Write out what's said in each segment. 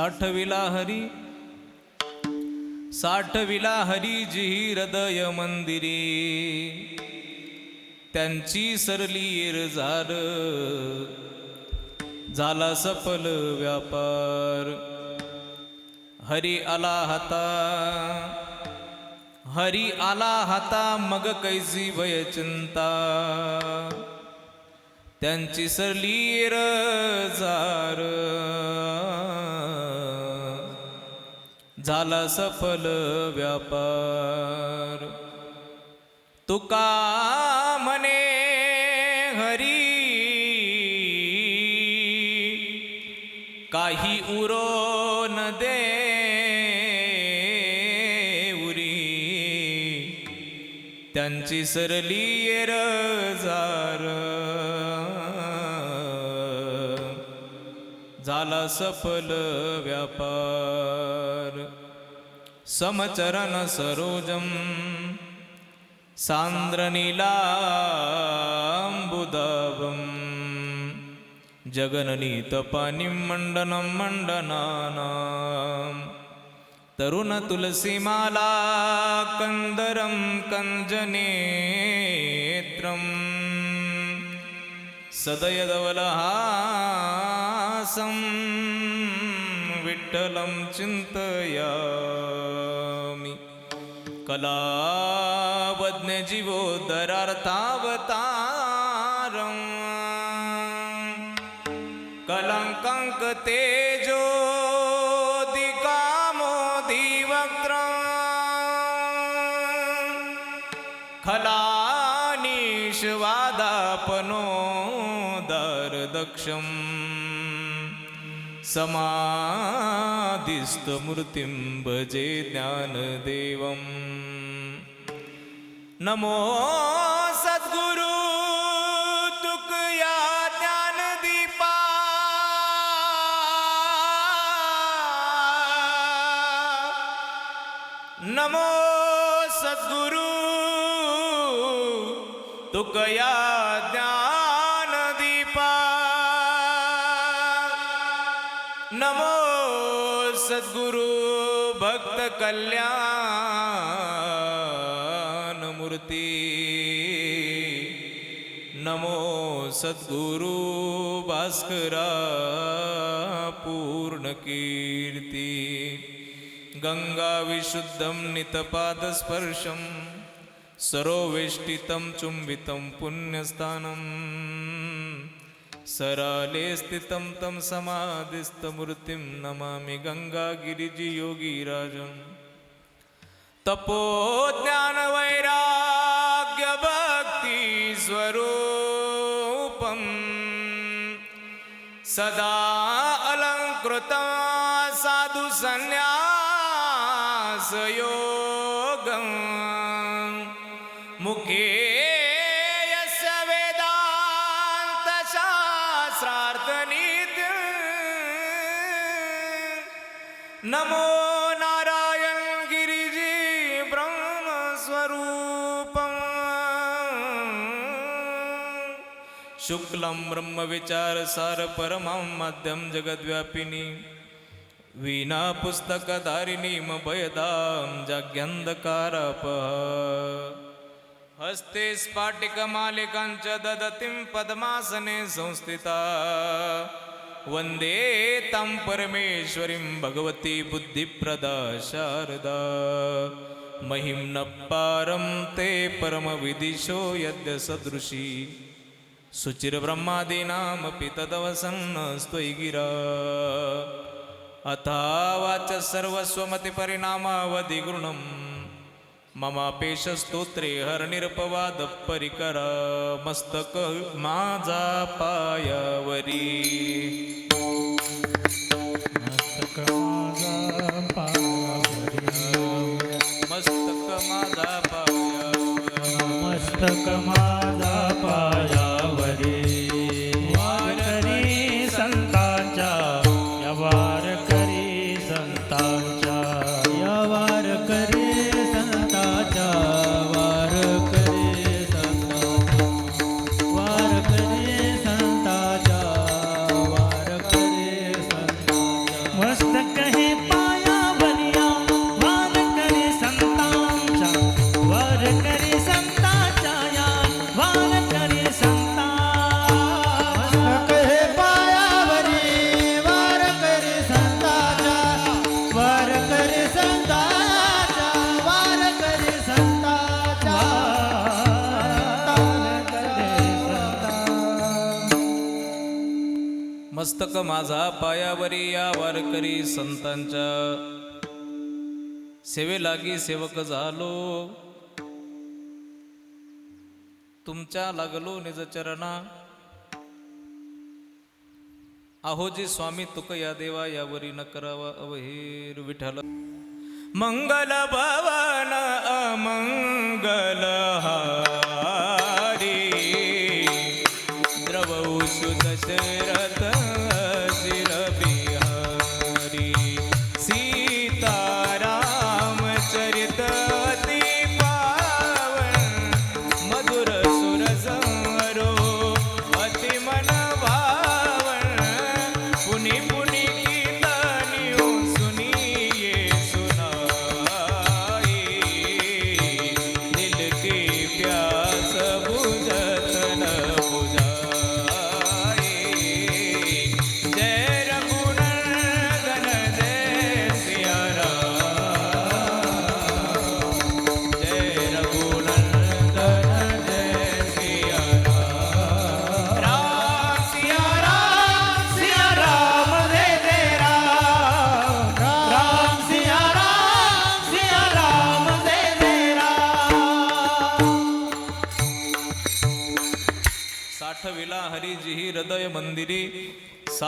साठविला हरी साठविला हरिजी हृदय मंदिरी. त्यांची सरली येरझार झाला सफल व्यापार. हरी आला हाता हरी आला हाता मग कैसी भय चिंता. त्यांची सरली येरझार झाला सफल व्यापार. तुका म्हणे हरी काही उरो न दे उरी. त्यांची सरली येरजार झाला सफल व्यापार. സമചരന സരോജം സാന്ദ്രനീലാംബുദാവം ജഗനനീതപാനിം മണ്ഡനം മണ്ഡനാനാം തരുണ തുളസിമാലാ കന്ദരം കഞ്ജനേത്രം സദയധവലഹാസം विठ्ठलं चिन्तयामि कलावज्ञजीवोदरार्थावतारम् कलङ्कङ्क तेजो खलानीशवादापनो दर्दक्षम् समाधिस्थमूर्तिं भजे ज्ञानदेवम् नमो सद्गुरु तुकया ज्ञानदीपा नमो सद्गुरु तुकया ज्ञानदीपा कल्याण मूर्ती। नमो सद्गुरु भास्करा पूर्ण कीर्ती। गंगा नितपादस्पर्शं सरोवेष्टितं चुम्बितं पुण्यस्थानम् सराले स्थितं तं समाधिस्थमूर्तिं नमामि गङ्गागिरिजियोगीराजम् तपोज्ञानवैराग्यभक्तिस्वरूपम्। सदा अलङ्कृतं साधु शुक्लं ब्रह्मविचारसार परमं माध्यम जगद्व्यापिनी। वीणा पुस्तकधारिणीं भयदां जाग्यन्धकारप हस्ते स्फाटिकमालिकाञ्च ददतिं पद्मासने संस्थिता। वन्दे तं परमेश्वरीं भगवती बुद्धिप्रदा शारदा। महिं पारं ते परमविदिशो यद्य सदृशी शुचिर्ब्रह्मादीनामपि तदवसन्नस्त्वयि गिरा। अथा वाच सर्वस्वमतिपरिणामावधिगुणम् ममापेशस्तोत्रे हरनिरपवाद परिकरा मस्तक माझा पायावरी मस्तक माझा पायावरी मस्तक माझा पायावरी मस्तक माझा पायावरी माझा पायावरी या वारकरी संतांच्या. सेवेलागी सेवक झालो. तुमच्या लागलो निज चरणा. स्वामी तुक या देवा यावरी न करावा अवहेर विठाल मंगल भवन अमंगल हा.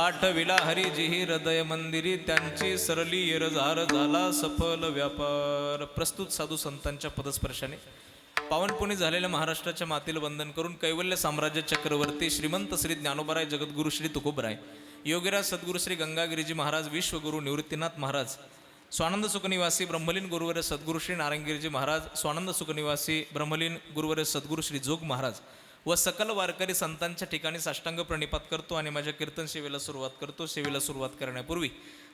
साठ विला हरिजिही हृदय मंदिरी त्यांची सरली येरझार झाला सफल व्यापार. प्रस्तुत साधू संतांच्या पदस्पर्शाने. पावनपुणी झालेल्या महाराष्ट्राच्या मातीला वंदन करून कैवल्य साम्राज्य चक्रवर्ती श्रीमंत श्री ज्ञानोबराय जगद्गुरु श्री तुकोबराय योगीराज सद्गुरु श्री गंगागिरीजी महाराज विश्वगुरु निवृत्तीनाथ महाराज स्वानंद सुखनिवासी ब्रह्मलीन गुरुवर्य सद्गुरु श्री नारायणगिरीजी महाराज स्वानंद सुखनिवासी ब्रह्मलीन गुरुवर्य सद्गुरु श्री जोग महाराज व सकल वारकरी संतांच्या ठिकाणी साष्टांग प्रणिपात करतो आणि माझ्या कीर्तन सेवेला सुरुवात करतो. सेवेला सुरुवात करण्यापूर्वी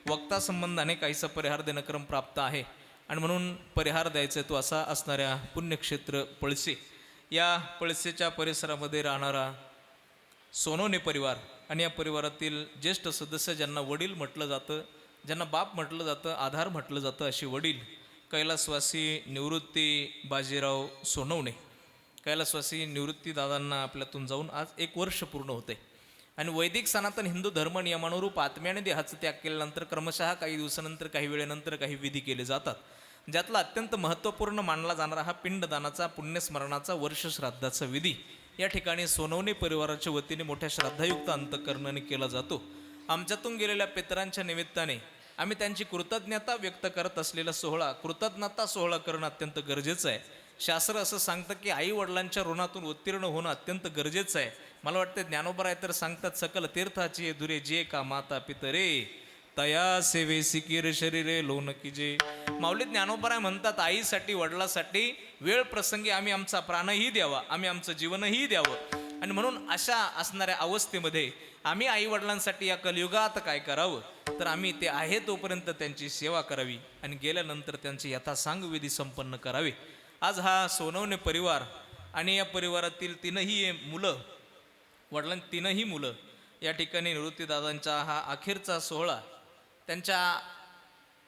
वक्ता संबंधाने काहीसा परिहार देणक्रम प्राप्त आहे. आणि म्हणून परिहार द्यायचा तो असा असणाऱ्या पुण्यक्षेत्र पळसे. या पळसेच्या परिसरामध्ये राहणारा सोनोने परिवार आणि या परिवारातील ज्येष्ठ सदस्य ज्यांना वडील म्हटलं जातं ज्यांना बाप म्हटलं जातं आधार म्हटलं जातं अशी वडील कैलासवासी निवृत्ती बाजीराव सोनवणे. कैलासवासी निवृत्तीदादांना आपल्यातून जाऊन आज एक वर्ष पूर्ण होते. आणि वैदिक सनातन हिंदू धर्म नियमानुरूप आत्म्याने देहाचं त्याग केल्यानंतर क्रमशः काही दिवसानंतर काही वेळेनंतर काही विधी केले जातात. ज्यातला अत्यंत महत्त्वपूर्ण मानला जाणारा हा पिंडदानाचा पुण्यस्मरणाचा वर्ष श्राद्धाचा विधी. या ठिकाणी सोनवणे परिवाराच्या वतीने मोठ्या श्रद्धायुक्त अंतकरणाने केला जातो. आमच्यातून गेलेल्या पितरांच्या निमित्ताने आम्ही त्यांची कृतज्ञता व्यक्त करत असलेला सोहळा कृतज्ञता सोहळा करणं अत्यंत गरजेचं आहे. शास्त्र असं सांगतं की आई वडिलांच्या ऋणातून उत्तीर्ण होणं अत्यंत गरजेचं आहे. मला वाटतं ज्ञानोबराय तर सांगतात सकल तीर्थाची दुरे जे का माता पितरे तया सेवे सिकीर शरीरे लोन जे. माऊली ज्ञानोबराय म्हणतात आईसाठी वडिलासाठी वेळ प्रसंगी आम्ही आमचा प्राणही द्यावा आम्ही आमचं जीवनही द्यावं. आणि म्हणून अशा असणाऱ्या अवस्थेमध्ये आम्ही आई वडिलांसाठी या कलियुगात काय करावं? तर आम्ही ते आहे तोपर्यंत त्यांची सेवा करावी. आणि गेल्यानंतर त्यांची यथासांग विधी संपन्न करावे. आज हा सोनवणे परिवार आणि या परिवारातील तीनही मुलं वडिलां तीनही मुलं या ठिकाणी निवृत्तीदादांचा हा अखेरचा सोहळा त्यांच्या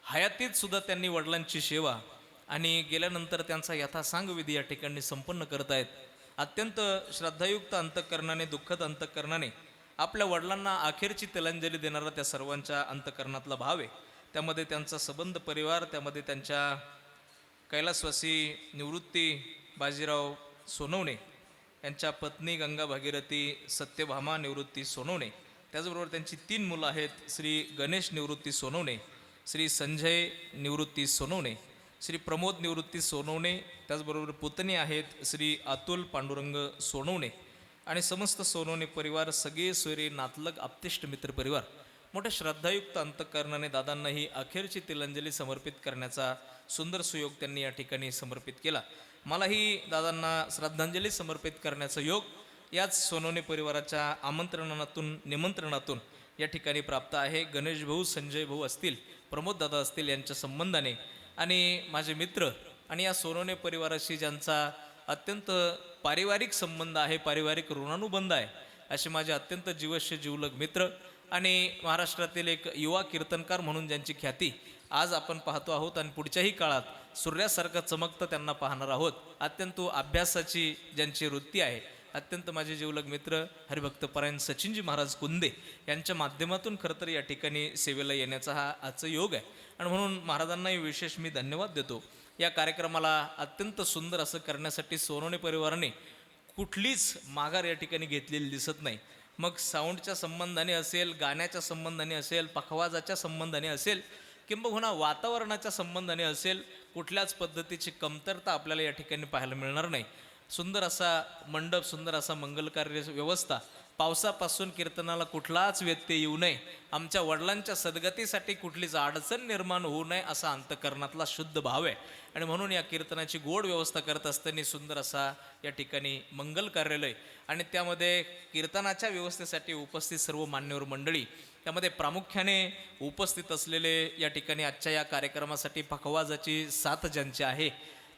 हयातीत सुद्धा त्यांनी वडिलांची सेवा आणि गेल्यानंतर त्यांचा यथासांग विधी या ठिकाणी संपन्न करत आहेत. अत्यंत श्रद्धायुक्त अंतकरणाने दुःखद अंतकरणाने आपल्या वडिलांना अखेरची तिलांजली देणारा त्या सर्वांच्या अंतकरणातला भाव आहे. त्यामध्ये त्यांचा संबंध परिवार त्यामध्ये त्यांच्या कैलासवासी निवृत्ती बाजीराव सोनवणे यांच्या पत्नी गंगा भागीरथी सत्यभामा निवृत्ती सोनवणे. त्याचबरोबर त्यांची तीन मुलं आहेत श्री गणेश निवृत्ती सोनवणे श्री संजय निवृत्ती सोनवणे श्री प्रमोद निवृत्ती सोनवणे त्याचबरोबर पुतणी आहेत श्री अतुल पांडुरंग सोनवणे आणि समस्त सोनवणे परिवार सगळे सोयरे नातलग आप्तेष्ट मित्र परिवार. मोठ्या श्रद्धायुक्त अंतकरणाने दादांना ही अखेरची तिलांजली समर्पित करण्याचा सुंदर सुयोग त्यांनी या ठिकाणी समर्पित केला. मलाही दादांना श्रद्धांजली समर्पित करण्याचा योग याच सोनवणे परिवाराच्या आमंत्रणातून निमंत्रणातून या ठिकाणी प्राप्त आहे. गणेश भाऊ संजय भाऊ असतील प्रमोद दादा असतील यांच्या संबंधाने. आणि माझे मित्र आणि या सोनवणे परिवाराशी ज्यांचा अत्यंत पारिवारिक संबंध आहे पारिवारिक ऋणानुबंध आहे असे माझे अत्यंत जीवश्य जीवलग मित्र आणि महाराष्ट्रातील एक युवा कीर्तनकार म्हणून ज्यांची ख्याती आज आपण पाहतो आहोत आणि पुढच्याही काळात सूर्यासारखं चमकतं त्यांना पाहणार आहोत. अत्यंत अभ्यासाची ज्यांची वृत्ती आहे अत्यंत माझे जीवलग मित्र हरिभक्तपरायण सचिनजी महाराज कुंदे यांच्या माध्यमातून खरं तर या ठिकाणी सेवेला येण्याचा हा आजचा योग आहे. आणि म्हणून महाराजांनाही विशेष मी धन्यवाद देतो. या कार्यक्रमाला अत्यंत सुंदर असं करण्यासाठी सोनवणे परिवाराने कुठलीच माघार या ठिकाणी घेतलेली दिसत नाही. मग साऊंडच्या संबंधाने असेल गाण्याच्या संबंधाने असेल पखवाजाच्या संबंधाने असेल किंबहुना वातावरणाच्या संबंधाने असेल कुठल्याच पद्धतीची कमतरता आपल्याला या ठिकाणी पाहायला मिळणार नाही. सुंदर असा मंडप सुंदर असा मंगलकार्य व्यवस्था. पावसापासून कीर्तनाला कुठलाच व्यत्यय येऊ नये. आमच्या वडिलांच्या सद्गतीसाठी कुठलीच अडचण निर्माण होऊ नये असा अंतकरणातला शुद्ध भाव आहे. आणि म्हणून या कीर्तनाची गोड व्यवस्था करत असताना सुंदर असा या ठिकाणी मंगल कार्यालय. आणि त्यामध्ये कीर्तनाच्या व्यवस्थेसाठी उपस्थित सर्व मान्यवर मंडळी त्यामध्ये प्रामुख्याने उपस्थित असलेले या ठिकाणी आजच्या या कार्यक्रमासाठी पखवाजाची साथ ज्यांची आहे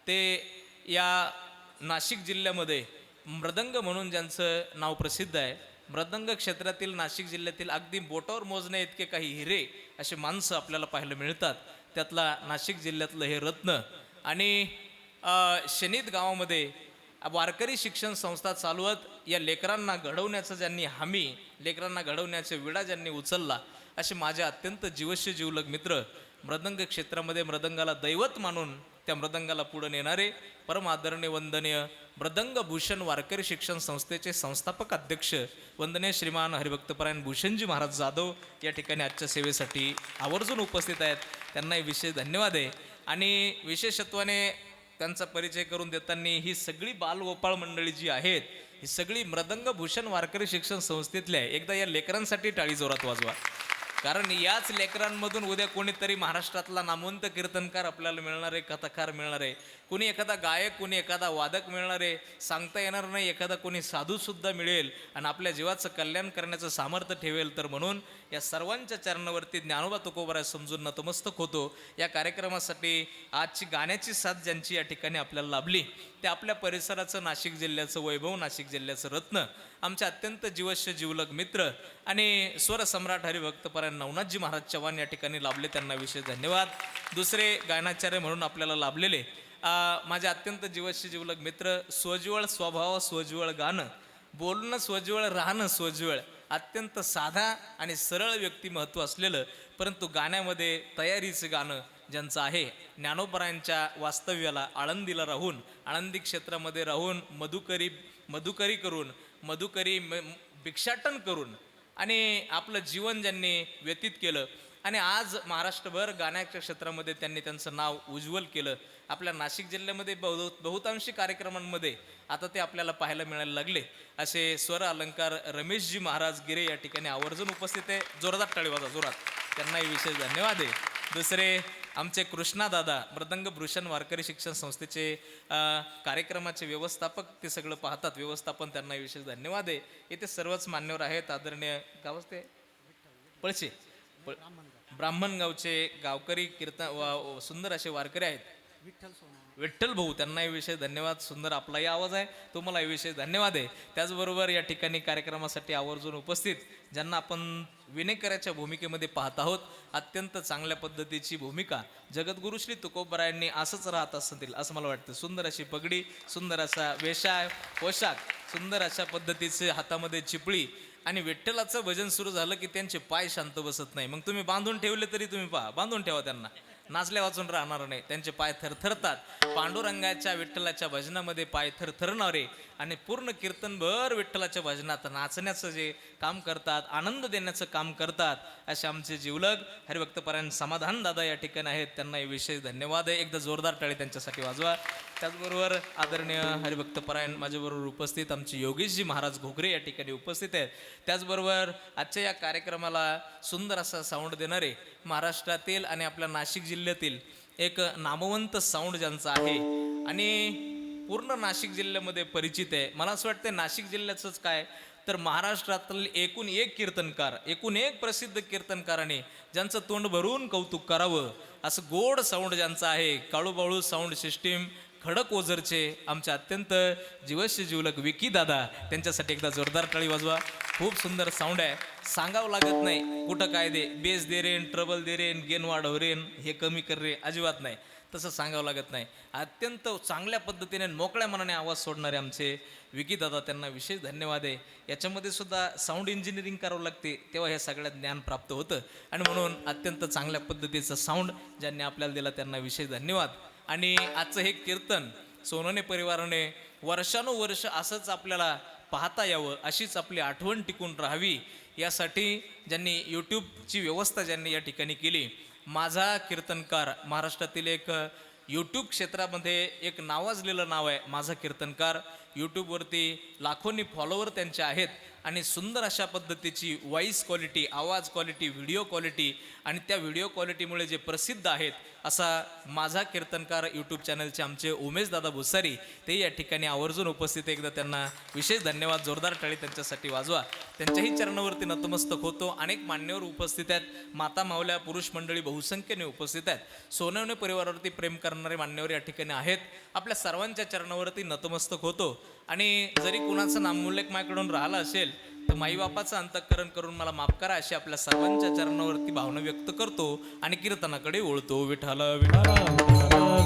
ते या नाशिक जिल्ह्यामध्ये मृदंग म्हणून ज्यांचं नाव प्रसिद्ध आहे मृदंग क्षेत्रातील नाशिक जिल्ह्यातील अगदी बोटावर मोजणे इतके काही हिरे असे माणसं आपल्याला पाहायला मिळतात. त्यातला नाशिक जिल्ह्यातलं हे रत्न आणि शनित गावामध्ये वारकरी शिक्षण संस्था चालवत या लेकरांना घडवण्याचं ज्यांनी हमी लेकरांना घडवण्याचा विडा ज्यांनी उचलला असे माझे अत्यंत जीवश्य जीवलग मित्र मृदंग क्षेत्रामध्ये मृदंगाला दैवत मानून त्या मृदंगाला पुढे नेणारे परम आदरणीय वंदनीय मृदंग भूषण वारकरी शिक्षण संस्थेचे संस्थापक अध्यक्ष वंदनीय श्रीमान हरिभक्तपरायण भूषणजी महाराज जाधव या ठिकाणी आजच्या सेवेसाठी आवर्जून उपस्थित आहेत. त्यांनाही विशेष धन्यवाद आहे. आणि विशेषत्वाने त्यांचा परिचय करून देताना ही सगळी बालगोपाळ मंडळी जी आहेत ही सगळी मृदंग भूषण वारकरी शिक्षण संस्थेतल्या एकदा या लेकरांसाठी टाळी जोरात वाजवा. कारण याच लेकरांमधून उद्या कोणीतरी महाराष्ट्रातला नामवंत कीर्तनकार आपल्याला मिळणार आहे कथाकार मिळणार आहे. कुणी एखादा गायक कुणी एखादा वादक मिळणार आहे सांगता येणार नाही एखादा कोणी साधूसुद्धा मिळेल आणि आपल्या जीवाचं कल्याण करण्याचं सामर्थ्य ठेवेल तर म्हणून या सर्वांच्या चरणावरती ज्ञानोबा तुकोबरा समजून नतमस्तक होतो. या कार्यक्रमासाठी आजची गाण्याची साथ ज्यांची या ठिकाणी आपल्याला लाभली ते आपल्या परिसराचं नाशिक जिल्ह्याचं वैभव नाशिक जिल्ह्याचं रत्न आमचे अत्यंत जीवश्य जीवलग मित्र आणि स्वरसम्राट हरिभक्तपरायण नवनाथजी महाराज चव्हाण या ठिकाणी लाभले त्यांना विशेष धन्यवाद. दुसरे गायनाचार्य म्हणून आपल्याला लाभलेले माझे अत्यंत जीवशी जीवलग मित्र स्वज्वळ स्वभाव स्वज्वळ गाणं बोलणं स्वज्वळ राहणं स्वज्वळ अत्यंत साधा आणि सरळ व्यक्तिमत्व असलेलं परंतु गाण्यामध्ये तयारीचं गाणं ज्यांचं आहे ज्ञानोपरांच्या वास्तव्याला आळंदीला राहून आळंदी क्षेत्रामध्ये राहून मधुकरी मधुकरी करून मधुकरी म- भिक्षाटन करून आणि आपलं जीवन ज्यांनी व्यतीत केलं आणि आज महाराष्ट्रभर गाण्याच्या क्षेत्रामध्ये त्यांनी त्यांचं नाव उज्ज्वल केलं. आपल्या नाशिक जिल्ह्यामध्ये बहु बहुतांशी कार्यक्रमांमध्ये आता ते आपल्याला पाहायला मिळायला लागले. असे स्वर अलंकार रमेशजी महाराज गिरे या ठिकाणी आवर्जून उपस्थित आहे. जोरदार टाळीवाजा जोरात. त्यांनाही विशेष धन्यवाद आहे. दुसरे आमचे कृष्णादादा मृदंग भूषण वारकरी शिक्षण संस्थेचे कार्यक्रमाचे व्यवस्थापक ते सगळं पाहतात. व्यवस्थापन त्यांना विशेष धन्यवाद आहे. इथे सर्वच मान्यवर आहेत. आदरणीय गावच पळ पळसे प- ब्राह्मणगावचे गावकरी कीर्तन वा- सुंदर असे वारकरी आहेत. विठ्ठल भाऊ त्यांनाही विषय धन्यवाद. सुंदर आपलाही आवाज आहे. तुम्हाला विषय धन्यवाद आहे. त्याचबरोबर या ठिकाणी कार्यक्रमासाठी आवर्जून उपस्थित ज्यांना आपण विनेकराच्या भूमिकेमध्ये पाहत आहोत. अत्यंत चांगल्या पद्धतीची भूमिका. जगद्गुरु श्री तुकोबरायांनी असंच राहत असतील असं मला वाटतं. सुंदर अशी पगडी सुंदर असा वेशाय पोशाख सुंदर अशा पद्धतीचे हातामध्ये चिपळी आणि विठ्ठलाचं भजन सुरू झालं की त्यांचे पाय शांत बसत नाही. मग तुम्ही बांधून ठेवले तरी तुम्ही पहा. बांधून ठेवा त्यांना. नाचल्या वाचून राहणार नाही. त्यांचे पाय थरथरतात. पांडुरंगाच्या विठ्ठलाच्या भजनामध्ये पाय थरथरणारे आणि पूर्ण कीर्तनभर विठ्ठलाच्या भजनात नाचण्याचं जे काम करतात आनंद देण्याचं काम करतात असे आमचे जीवलग हरिभक्तपरायण समाधान दादा या ठिकाणी आहेत. त्यांना विशेष धन्यवाद आहे. एकदा जोरदार टाळी त्यांच्यासाठी वाजवा. त्याचबरोबर आदरणीय हरिभक्तपरायण माझ्याबरोबर उपस्थित आमचे योगेशजी महाराज घोगरे या ठिकाणी उपस्थित आहेत. त्याचबरोबर आजच्या या कार्यक्रमाला सुंदर असा साऊंड देणारे महाराष्ट्रातील आणि आपल्या नाशिक जिल्ह्यातील एक नामवंत साऊंड ज्यांचा आहे आणि पूर्ण नाशिक जिल्ह्यामध्ये परिचित आहे. मला असं वाटतं नाशिक जिल्ह्याचंच काय? तर महाराष्ट्रातील एकूण एक कीर्तनकार एकूण एक प्रसिद्ध कीर्तनकाराने ज्यांचं तोंड भरून कौतुक करावं असं गोड साऊंड ज्यांचं आहे काळूबाळू साऊंड सिस्टीम खडक ओझरचे आमचे अत्यंत जीवस्य जीवलक विकी दादा त्यांच्यासाठी एकदा जोरदार टाळी वाजवा. खूप सुंदर साऊंड आहे. सांगावं लागत नाही कुठं काय दे बेस दे रेन ट्रबल दे रेन गेन वाढव रेन हे कमी कर रे अजिबात नाही. तसं सांगावं लागत नाही. अत्यंत चांगल्या पद्धतीने मोकळ्या मनाने आवाज सोडणारे आमचे विकी दादा त्यांना विशेष धन्यवाद आहे. याच्यामध्ये सुद्धा साऊंड इंजिनिअरिंग करावं लागते तेव्हा हे सगळ्यात ज्ञान प्राप्त होतं. आणि म्हणून अत्यंत चांगल्या पद्धतीचं साऊंड ज्यांनी आपल्याला दिला त्यांना विशेष धन्यवाद. आणि आजचं हे कीर्तन सोनने परिवाराने वर्षानुवर्ष असंच आपल्याला पाहता यावं अशीच आपली आठवण टिकून राहावी यासाठी ज्यांनी यूट्यूबची व्यवस्था ज्यांनी या ठिकाणी केली माझा कीर्तनकार महाराष्ट्रातील एक यूट्यूब क्षेत्रामध्ये एक नावाजलेलं नाव आहे माझा कीर्तनकार. यूट्यूबवरती लाखोंनी फॉलोवर त्यांचे आहेत. आणि सुंदर अशा पद्धतीची वॉईस क्वालिटी आवाज क्वालिटी व्हिडिओ क्वालिटी आणि त्या व्हिडिओ क्वालिटीमुळे जे प्रसिद्ध आहेत असा माझा कीर्तनकार यूट्यूब चॅनलचे आमचे उमेश दादा भुसारी ते या ठिकाणी आवर्जून उपस्थित एकदा त्यांना विशेष धन्यवाद. जोरदार टाळी त्यांच्यासाठी वाजवा. त्यांच्याही चरणावरती नतमस्तक होतो. अनेक मान्यवर उपस्थित आहेत. माता मावल्या पुरुष मंडळी बहुसंख्येने उपस्थित आहेत. सोनवणे परिवारावरती प्रेम करणारे मान्यवर या ठिकाणी आहेत. आपल्या सर्वांच्या चरणावरती नतमस्तक होतो. आणि जरी कुणाचा नामोल्लेख माझ्याकडून राहिला असेल तर माईबापाचं अंतःकरण करून मला माफ करा अशी आपल्या सर्वांच्या चरणावरती भावना व्यक्त करतो आणि कीर्तनाकडे ओळतो विठाल विठाल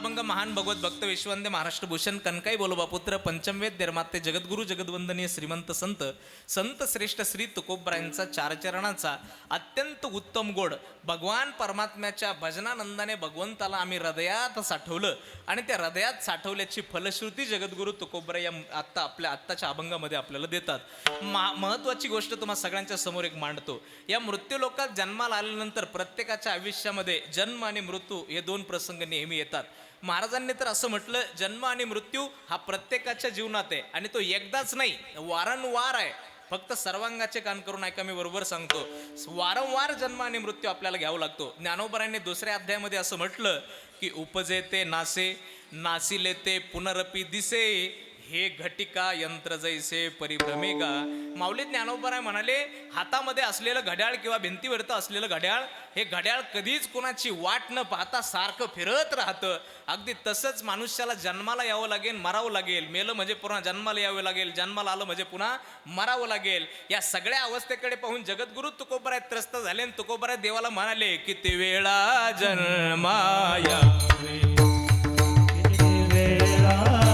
अभंग महान भगवत भक्त विश्वंदे महाराष्ट्र भूषण कनकाई बोलोबा पुत्र पंचमवेद निर्माते जगद्गुरु जगद्वंदनीय श्रीमंत संत संत श्रेष्ठ श्री तुकोबरायांचा चार चरणाचा अत्यंत उत्तम गोड भगवान परमात्म्याच्या भजनानंदाने भगवंताला आम्ही हृदयात साठवलं आणि त्या हृदयात साठवल्याची फलश्रुती जगद्गुरु तुकोबराय या आत्ता आपल्या आत्ताच्या अभंगामध्ये आपल्याला देतात. मा महत्वाची गोष्ट तुम्हाला सगळ्यांच्या समोर एक मांडतो. या मृत्यूलोकात जन्माला आल्यानंतर प्रत्येकाच्या आयुष्यामध्ये जन्म आणि मृत्यू हे दोन प्रसंग नेहमी येतात. महाराजांनी तर असं म्हटलं जन्म आणि मृत्यू हा प्रत्येकाच्या जीवनात आहे आणि तो एकदाच नाही वारंवार आहे. फक्त सर्वांगाचे कान करून ऐका मी बरोबर सांगतो. वारंवार जन्म आणि मृत्यू आपल्याला घ्यावा लागतो. ज्ञानोबरांनी दुसऱ्या अध्यायामध्ये असं म्हटलं की उपजे ते नासे नासिले ते पुनरपी दिसे. हे घटिका यंत्र जैसे परिभ्रमेगा. माऊली ज्ञानोबराय म्हणाले हातामध्ये असलेलं घड्याळ किंवा भिंतीवरतं असलेलं घड्याळ हे घड्याळ कधीच कोणाची वाट न पाहता सारखं फिरत राहतं. अगदी तसंच मनुष्याला जन्माला यावं लागेल मरावं लागेल. मेलं म्हणजे पुन्हा जन्माला यावं लागेल जन्माला आलं म्हणजे पुन्हा मरावं लागेल. या सगळ्या अवस्थेकडे पाहून जगद्गुरु तुकोबराय त्रस्त झाले आणि तुकोबराय देवाला म्हणाले किती वेळा जन्माया. वेळा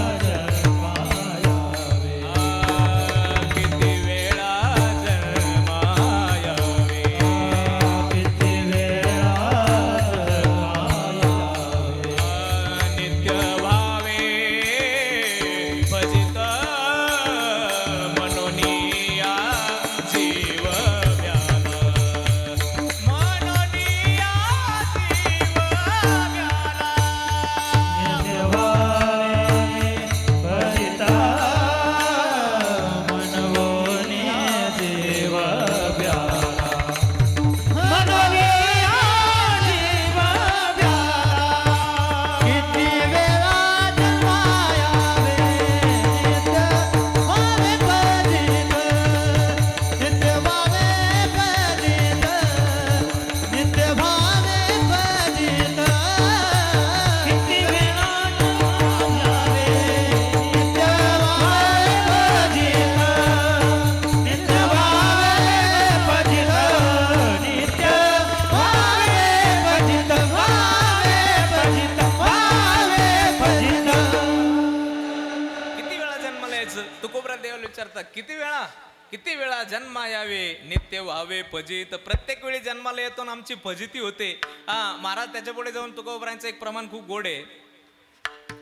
देवाला किती वेळा किती वेळा जन्मा यावे नित्य व्हावे फजित. प्रत्येक वेळी जन्माला येतो आणि आमची फजिती होते. हा महाराज त्याच्या पुढे जाऊन तुकोबरांचं एक प्रमाण खूप गोड आहे.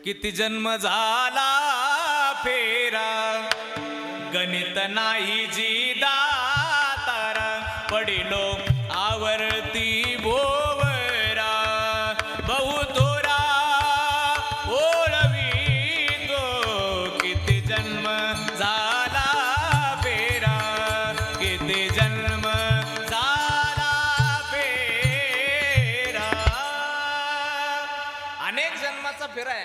किती जन्म झाला फेरा. गणित नाही जीदा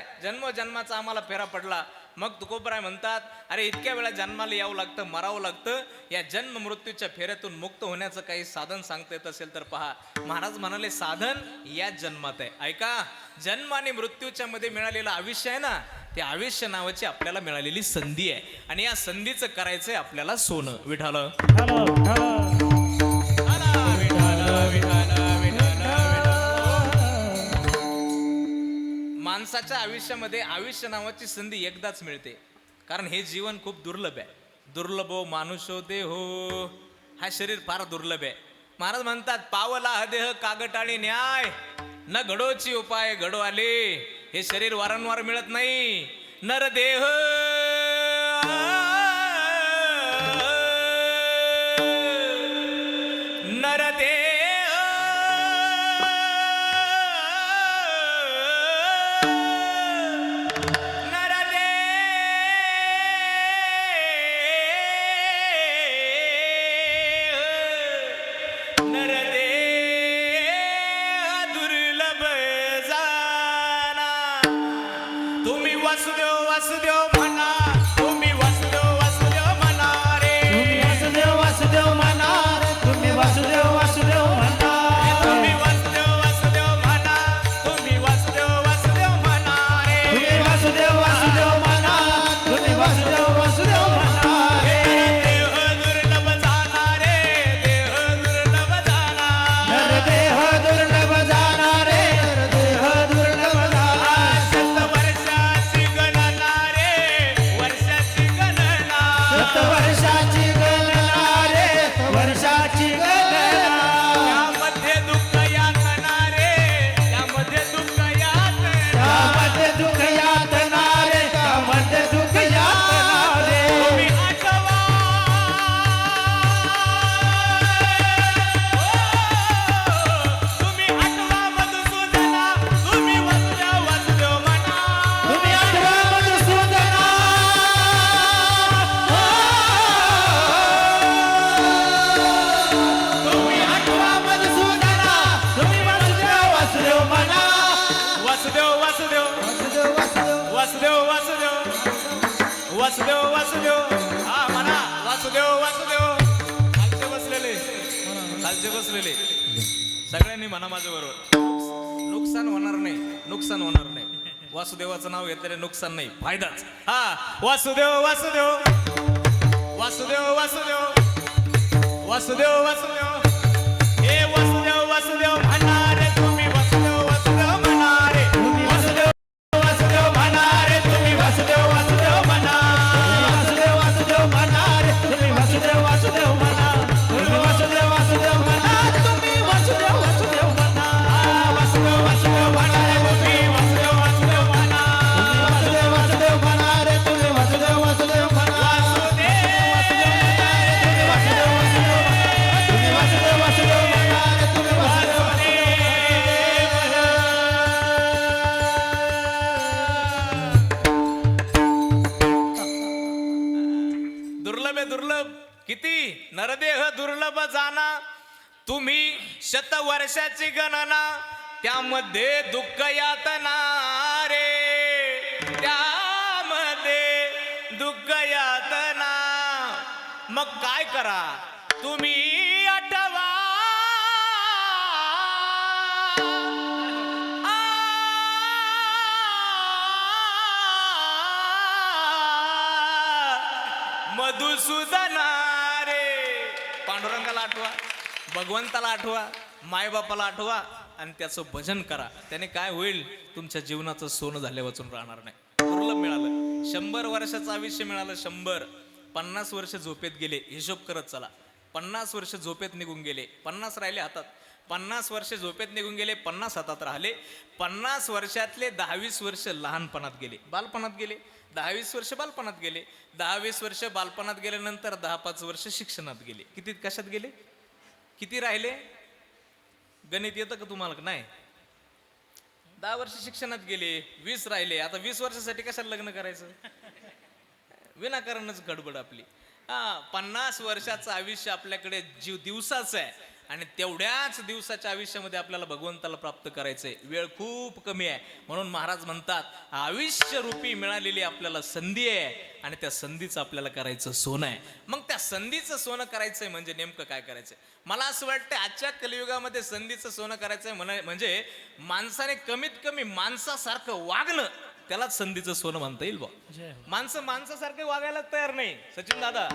आहे जन्म जन्माचा आम्हाला फेरा पडला. मग तुकोबराय म्हणतात अरे इतक्या वेळा जन्माला यावं लागतं मरावं लागतं. या जन्म मृत्यूच्या फेऱ्यातून मुक्त होण्याचं काही साधन सांगता येत असेल तर पहा. महाराज म्हणाले साधन याच जन्मात आहे. ऐका जन्म आणि मृत्यूच्या मध्ये मिळालेलं आयुष्य आहे ना ते आयुष्य नावाची आपल्याला मिळालेली संधी आहे. आणि या संधीचं करायचंय आपल्याला सोनं. विठाल. माणसाच्या आयुष्यामध्ये आयुष्य नावाची संधी एकदाच मिळते. कारण हे जीवन खूप दुर्लभ आहे. दुर्लभ हो, हो दे हो हा शरीर फार दुर्लभ आहे. महाराज म्हणतात पावला हदेह कागटाळी न्याय. न घडोची उपाय घडो आले. हे शरीर वारंवार मिळत नाही. नर देह. वासुदेव वासुदेव. हा म्हणा. वासुदेव वासुदेव. खालचे बसलेले. खालचे बसलेले. सगळ्यांनी म्हणा माझ्या बरोबर नुकसान होणार नाही. नुकसान होणार नाही. वासुदेवाचं नाव घेतलेले नुकसान नाही. फायदाच. हा वासुदेव वासुदेव. वासुदेव वासुदेव. वासुदेव वासुदेव. हे वासुदेव वर्षाची गणना त्यामध्ये दुःख यातना रे त्यामध्ये दुःख यातना. मग काय करा? तुम्ही आठवा. मधुसूदना रे पांडुरंगाला आठवा. भगवंताला आठवा मायबापाला आठवा आणि त्याचं भजन करा. त्याने काय होईल? तुमच्या जीवनाचं सोनं झाले वाचून राहणार नाही. दुर्लभ मिळालं. शंभर वर्षाचं आयुष्य मिळालं शंभर. पन्नास वर्ष झोपेत गेले हिशोब करत चला. पन्नास वर्ष झोपेत निघून गेले पन्नास राहिले हातात. पन्नास वर्ष झोपेत निघून गेले पन्नास हातात राहिले. पन्नास वर्षातले दहावीस वर्ष लहानपणात गेले. बालपणात गेले. दहावीस वर्ष बालपणात गेले. दहावीस वर्ष बालपणात गेल्यानंतर दहा पाच वर्ष शिक्षणात गेले. किती कशात गेले? किती राहिले? गणित येतं का तुम्हाला का? नाही. दहा वर्ष शिक्षणात गेले वीस राहिले. आता वीस वर्षासाठी कशाला लग्न करायचं? विनाकारणच गडबड आपली. हा पन्नास वर्षाचं आयुष्य आपल्याकडे जीव दिवसाचं आहे. आणि तेवढ्याच दिवसाच्या आयुष्यामध्ये आपल्याला भगवंताला प्राप्त करायचंय. वेळ खूप कमी आहे. म्हणून महाराज म्हणतात आयुष्य रूपी मिळालेली आपल्याला संधी आहे आणि त्या संधीचं आपल्याला करायचं सोनं आहे. मग त्या संधीचं सोनं करायचंय म्हणजे नेमकं काय करायचंय? मला असं वाटतं आजच्या कलियुगामध्ये संधीचं सोनं करायचंय म्हण- म्हणजे माणसाने कमीत कमी माणसासारखं वागणं त्यालाच संधीचं सोनं म्हणता येईल बा हो. माणसं माणसासारखे वागायला तयार नाही. सचिन दादा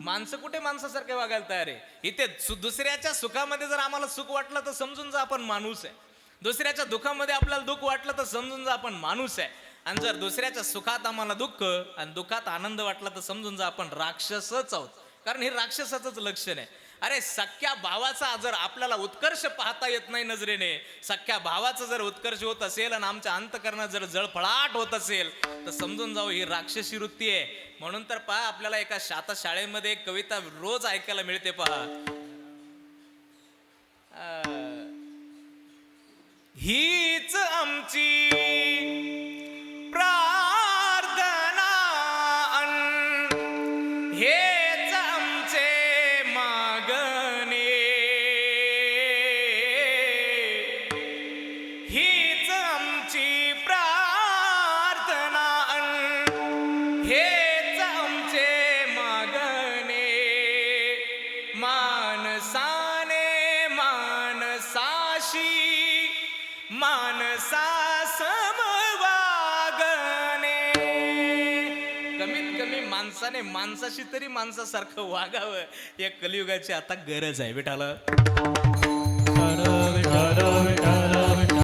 माणसं कुठे माणसासारखे वागायला तयार आहे? इथे सु- दुसऱ्याच्या सुखामध्ये जर आम्हाला सुख वाटलं तर समजून जा आपण माणूस आहे. दुसऱ्याच्या दुःखामध्ये आपल्याला दुःख वाटलं तर समजून जा आपण माणूस आहे. आणि जर दुसऱ्याच्या सुखात आम्हाला दुःख आणि दुःखात आनंद वाटला तर समजून जा आपण राक्षसच आहोत. कारण हे राक्षसाचंच लक्षण आहे. अरे सख्या भावाचा जर आपल्याला उत्कर्ष पाहता येत नाही नजरेने सख्या भावाचा जर उत्कर्ष होत असेल आणि आमच्या अंतकरणात जर जळफळाट होत असेल तर समजून जाऊ ही राक्षसी वृत्ती आहे. म्हणून तर पहा आपल्याला एका शाता शाळेमध्ये एक कविता रोज ऐकायला मिळते पहा. हीच आमची माणसाशी तरी माणसासारखं वागावं या कलियुगाची आता गरज आहे बेटाला